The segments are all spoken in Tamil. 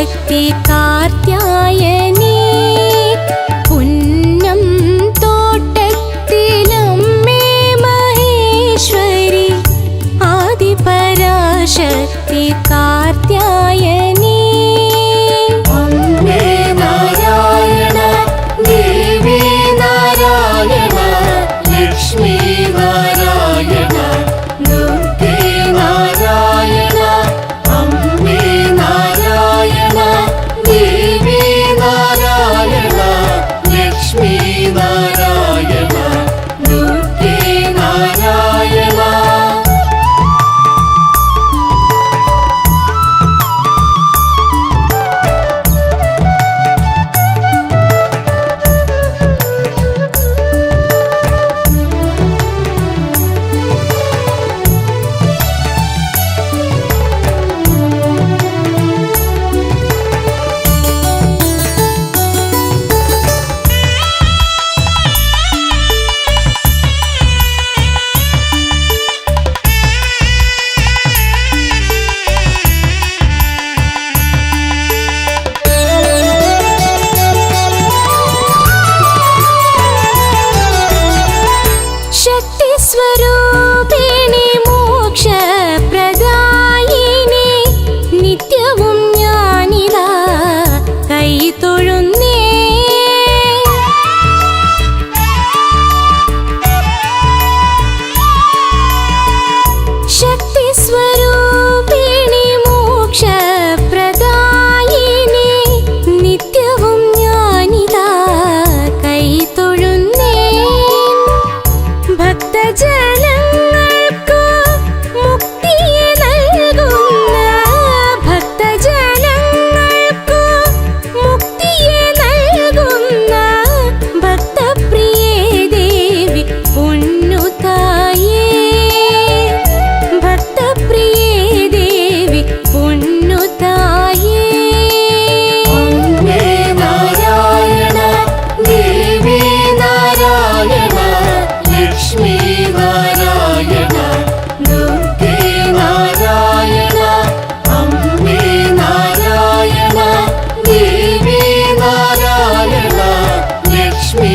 शक्ति का തൊഴുന്നു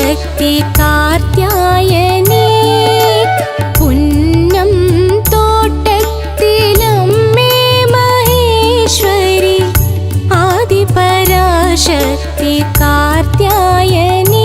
சக்தி கார்த்தியாயனே புன்னம் தோட்டத்திலும் மே மகேஸ்வரி ஆதிபராசக்தி கார்த்தியாயனே.